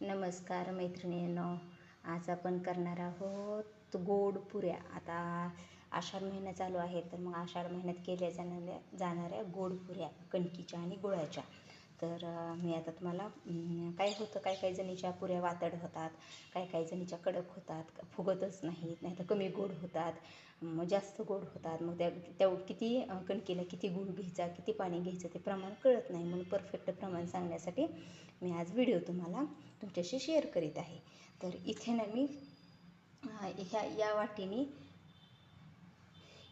नमस्कार मैत्रिणींनो आज आपण करणार आहोत गोड पुऱ्या. आता आषाढ महिना चालू आहे तर मग आषाढ महिन्यात केल्या जाणाऱ्या जाणाऱ्या गोड पुऱ्या कणकीच्या आणि गुळाच्या. तर मी आता तुम्हाला काय होतं काय काही जणीच्या पुऱ्या वातड होतात काय काही जणीच्या कडक होतात फुगतच नाहीत नाही तर कमी गोड होतात मग जास्त गोड होतात मग त्या त्या किती कणकेला कणकीला किती गुळ घ्यायचा किती पाणी घ्यायचं ते प्रमाण कळत नाही म्हणून परफेक्ट प्रमाण सांगण्यासाठी मी आज व्हिडिओ तुम्हाला तुमच्याशी शेअर करीत आहे. तर इथे ना मी ह्या या वाटीने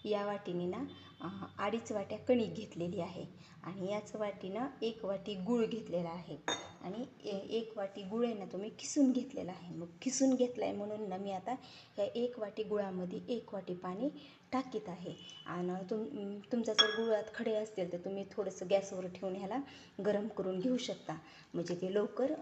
या वाटीने ना अडीच वाट्या कणिक घेतलेली आहे. आणि याच वाटीनं एक वाटी गूळ घेतलेला आहे. आणि ए- एक वाटी गुळ आहे ना तुम्ही किसून घेतलेला आहे. मग किसून घेतला आहे म्हणून ना मी आता ह्या एक वाटी गुळामध्ये एक वाटी पाणी टाकीत आहे. आणि तुम तुमचा जर गुळात खडे असतील तर तुम्ही थोडंसं गॅसवर ठेवून ह्याला गरम करून घेऊ शकता. म्हणजे ते लवकर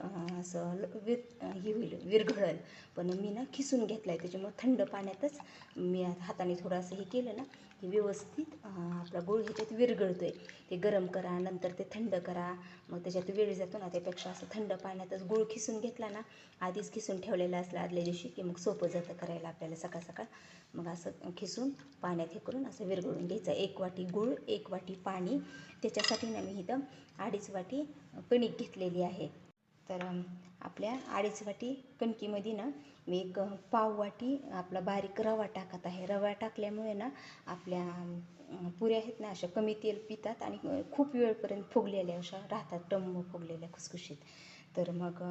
असं ल- विर हे होईल विरघळल. पण मी ना खिसून घेतला आहे त्याच्यामुळे थंड पाण्यातच मी हाताने थोडं असं हे केलं ना की व्यवस्थित आपला गुळ ह्याच्यात विरघळतो आहे ते गरम करा नंतर ते थंड करा. मग त्याच्यात वेळ जातो ना त्यापेक्षा असं थंड पाण्यातच गुळ खिसून घेतला ना आधीच खिसून ठेवलेला असला आदल्या दिवशी की मग सोपं जातं करायला आपल्याला सकाळ सकाळ. मग असं खिसून पाण्यात हे करून असं विरघळून घ्यायचं. एक वाटी गूळ एक वाटी पाणी. त्याच्यासाठी ना मी इथं अडीच वाटी कणिक घेतलेली आहे. तर आपल्या अडीच वाटी कणकीमध्ये ना मी एक पाव वाटी आपला बारीक रवा टाकत आहे. रवा टाकल्यामुळे ना आपल्या पुऱ्या आहेत ना अशा कमी तेल पितात आणि खूप वेळपर्यंत फुगलेल्या अशा राहतात टम्म फुगलेल्या खुसखुशीत. तर मग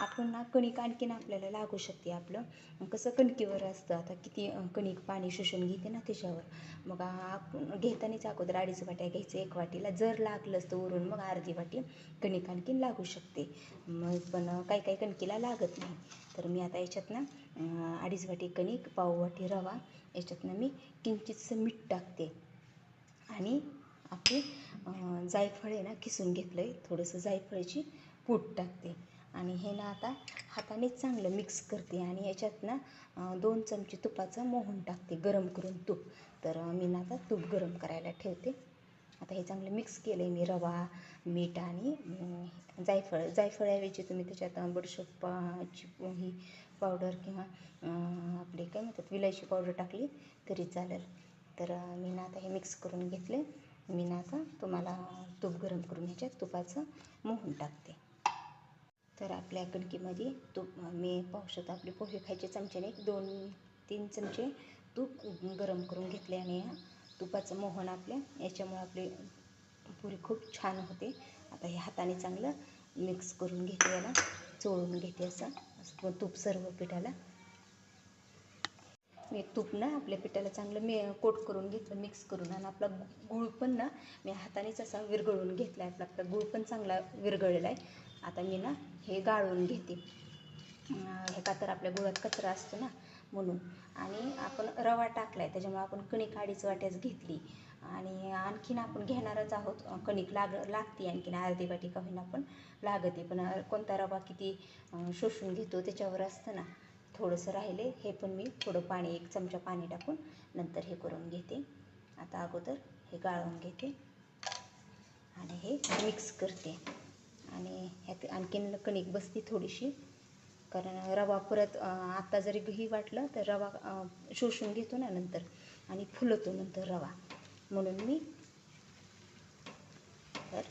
आपण ना कणिक आणखीन आपल्याला लागू शकते आपलं. कसं कणकीवर असतं आता किती कणिक पाणी शोषून घेते ना त्याच्यावर. मग आपण घेतानाच अगोदर अडीच वाट्या घ्यायचं एक वाटीला जर लागलंच तर वरून मग अर्धी वाटी कणिक आणखीन लागू शकते. मग पण काही काही कणकीला लागत नाही. तर मी आता याच्यात ना अडीच वाटी कणिक पाव वाटी रवा याच्यातनं मी किंचितसं मीठ टाकते. आणि आपली जायफळ आहे ना किसून घेतलं आहे थोडंसं जायफळाची पूट टाकते. आणि हे ना आता हाताने चांगलं मिक्स करते आणि याच्यात ना दोन चमचे तुपाचं मोहन टाकते गरम करून तूप. तर मी ना आता तूप गरम करायला ठेवते. आता हे चांगलं मिक्स केलं आहे मी रवा मीठ आणि जायफळ. जायफळाऐवजी तुम्ही त्याच्यात बडशोपाची ही पावडर किंवा आपले काय म्हणतात विलायची पावडर टाकली तरी चालेल. तर मी ना आता हे मिक्स करून घेतले मी ना आता तुम्हाला तूप गरम करून ह्याच्यात तुपाचं मोहन टाकते. तर आपल्या कणकीमध्ये म्हणजे तूप मी पाहू शकतो आपले पोहे खायचे चमच्याने एक दोन तीन चमचे तूप गरम करून घेतले आणि ह्या तुपाचं मोहन आपल्या याच्यामुळे आपली पुरी खूप छान होते. आता हे हाताने चांगलं मिक्स करून घेते याला चोळून घेते असं असं तूप सर्व पिठाला. मी तूप ना आपल्या पिठाला चांगलं मी कोट करून घेतलं मिक्स करून आणि आपला गूळ पण ना मी हातानेच असा विरघळून घेतला आहे आपला आपला गूळ पण चांगला विरघळलेला आहे आता मी ना हे गाळून घेते. हे का तर आपल्या गुळात कचरा असतो ना म्हणून. आणि आपण रवा टाकला आहे त्याच्यामुळे आपण कणिक अडीच वाट्याच घेतली. आणि आणखीन आपण घेणारच आहोत. कणिक लाग लागते आणखीन अर्धी वाटी का होईना पण लागते. पण कोणता रवा किती शोषून घेतो त्याच्यावर असतं ना थोडंसं राहिले हे पण मी थोडं पाणी एक चमचा पाणी टाकून नंतर हे करून घेते. आता अगोदर हे गाळून घेते. आणि हे मिक्स करते. आणि ह्यात आणखीन कणिक बसते थोडीशी. कारण रवा परत आत्ता जरी घही वाटलं तर रवा शोषून घेतो ना नंतर आणि फुलतो नंतर रवा. म्हणून मी तर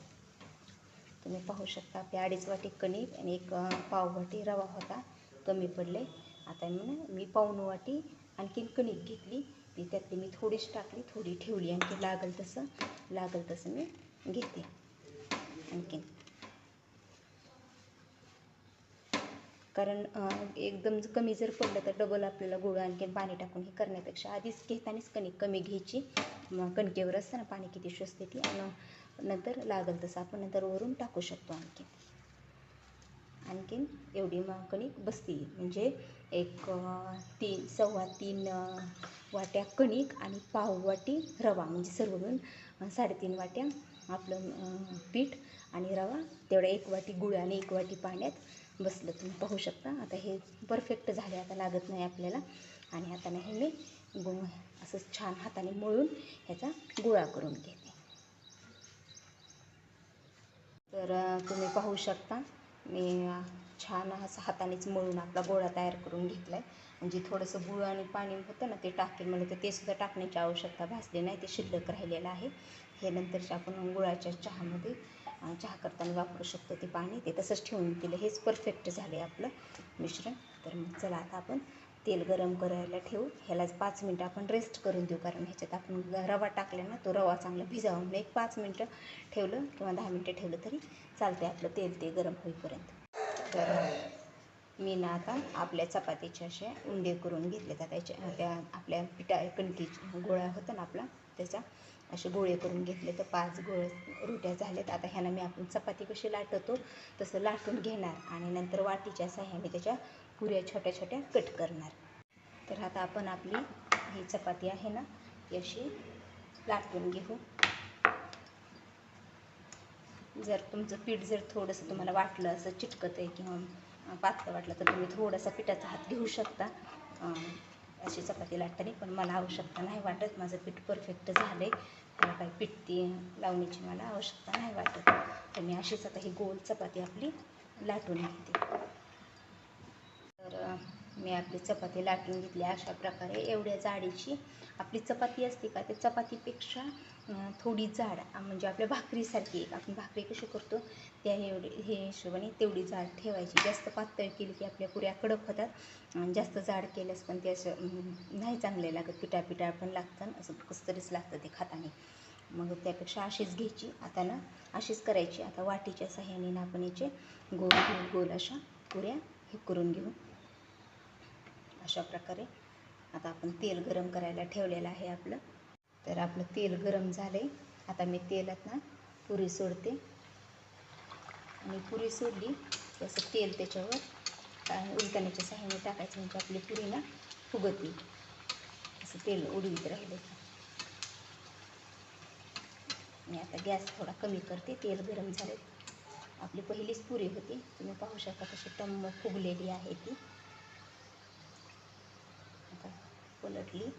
तुम्ही पाहू शकता आपल्या अडीच वाटी कणिक आणि एक अं, पाव वाटी रवा होता कमी पडले. आता मी मी पाऊण वाटी आणखीन कणिक घेतली. ती त्यातली मी थोडीच टाकली थोडी ठेवली. आणखी लागल तसं लागल तसं मी घेते. आणखीन. कारण एकदम कमी जर पडलं तर डबल आपल्याला गुळ आणखीन पाणी टाकून हे करण्यापेक्षा आधीच घेतानाच कणिक कमी घ्यायची. मग कणकेवर असतं ना पाणी किती शोषते ती आणि नंतर लागल तसं आपण नंतर वरून टाकू शकतो आणखीन. आणखीन एवढी मग कणिक बसती. म्हणजे एक तीन सव्वा तीन वाट्या कणिक आणि पाव वाटी रवा. म्हणजे सर्व मिळून साडेतीन वाट्या आपलं पीठ आणि रवा तेवढ्या एक वाटी गुळ आणि एक वाटी पाण्यात बसलं. तुम्ही पाहू शकता. आता हे परफेक्ट झाले. आता लागत नाही आपल्याला. आणि आता नाही मी गु असं छान हाताने मळून ह्याचा गोळा करून घेते. तर तुम्ही पाहू शकता मी छान असं हातानेच मळून आपला गोळा तयार करून घेतला आहे म्हणजे थोडंसं गुळ आणि पाणी होतं ना ते टाकेल. म्हणलं तर ते सुद्धा टाकण्याची आवश्यकता भासली नाही. ते शिल्लक राहिलेलं आहे. हे नंतरच्या आपण गुळाच्या चहामध्ये चहा करताना वापरू शकतो ते पाणी. ते तसंच ठेवून दिलं. हेच परफेक्ट झालं आहे आपलं मिश्रण. तर मग चला आता आपण तेल गरम करायला ठेवू. ह्यालाच पाच मिनटं आपण रेस्ट करून देऊ. कारण ह्याच्यात आपण रवा टाकला ना तो रवा चांगला भिजावा म्हणून एक पाच मिनटं ठेवलं किंवा दहा मिनटं ठेवलं तरी चालते आपलं तेल ते गरम होईपर्यंत. तर मी ना आता आपल्या चपातीचे असे उंडे करून घेतले जातात त्याच्या त्या आपल्या पिठा कणकी गोळा होता ना आपला त्याचा असे गोळे करून घेतले तर पाच गोळे रोट्या झाल्यात. आता ह्याला मी आपण चपाती कशी लाटतो तसं लाटून घेणार आणि नंतर वाटीच्या साह्याने त्याच्या पुऱ्या छोट्या छोट्या कट करणार. तर आता आपण आपली ही चपाती आहे ना ती अशी लाटून घेऊ. जर तुमचं पीठ जर थोडंसं तुम्हाला वाटलं असं चिटकत आहे किंवा पातळ वाटलं तर तुम्ही थोडासा पिठाचा हात घेऊ शकता. अशी चपाती लाटताना पण मला आवश्यकता नाही वाटत. माझं पीठ परफेक्ट झालं आहे त्याला काही पीठ ती लावण्याची मला आवश्यकता नाही वाटत. तर मी अशीच आता ही गोल चपाती आपली लाटून घेते. मी आपली चपाती लाटून घेतली अशा प्रकारे. एवढ्या जाडीची आपली चपाती असते का त्या चपातीपेक्षा थोडी जाड म्हणजे आपल्या भाकरीसारखी एक. आपण भाकरी कशी करतो त्या एवढी हे हिशोबाने तेवढी जाड ठेवायची. जास्त पातळ केली की आपल्या पुऱ्या कडक होतात. आणि जास्त जाड केल्यास पण ते असं नाही चांगले लागत. पिठा पिठा पण लागतं आणि असं कसं तरीच लागतं ते खाताने. मग त्यापेक्षा अशीच घ्यायची. आता ना अशीच करायची. आता वाटीच्या सहाय्याने आपण याचे गोल गोल गोल अशा पुऱ्या हे करून घेऊ. अशा प्रकारे. आता आपण तेल गरम करायला ठेवलेलं आहे आपलं. तर आपलं तेल गरम झालं आहे आता मी तेलात ना पुरी सोडते. आणि पुरी सोडली तसं तेल त्याच्यावर आणि सहाय्याने टाकायचं म्हणजे आपली पुरी ना फुगती. असं तेल उडवीत राहिलं मी आता गॅस थोडा कमी करते. तेल गरम झाले आपली पहिलीच पुरी होती. तुम्ही पाहू शकता कशी टम्म फुगलेली आहे ती. aqui.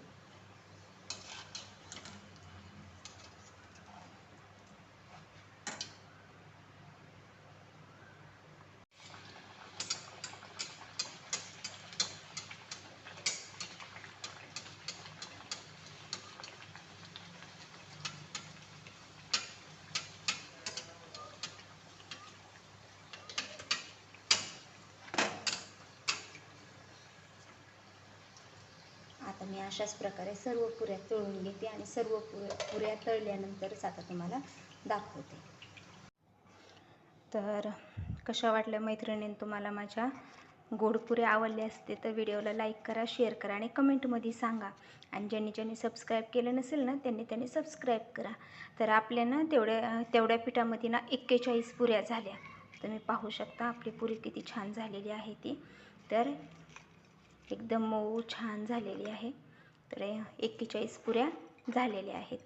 अशाच प्रकारे सर्व पुऱ्या तळून घेते आणि सर्व पुऱ्या पुऱ्या तळल्यानंतरच आता तुम्हाला दाखवते. तर कशा वाटल्या मैत्रिणीने तुम्हाला माझ्या गोड पुऱ्या आवडल्या असते तर व्हिडिओला लाईक करा शेअर करा आणि कमेंटमध्ये सांगा. आणि ज्यांनी ज्यांनी सबस्क्राईब केलं नसेल ना त्यांनी त्यांनी सबस्क्राईब करा. तर आपल्या ना तेवढ्या तेवढ्या पिठामध्ये ना एक्केचाळीस पुऱ्या झाल्या. तुम्ही पाहू शकता आपली पुरी किती छान झालेली आहे ती. तर एकदम मऊ छान झालेली आहे. तर एक्केचाळीस पुऱ्या झालेल्या आहेत.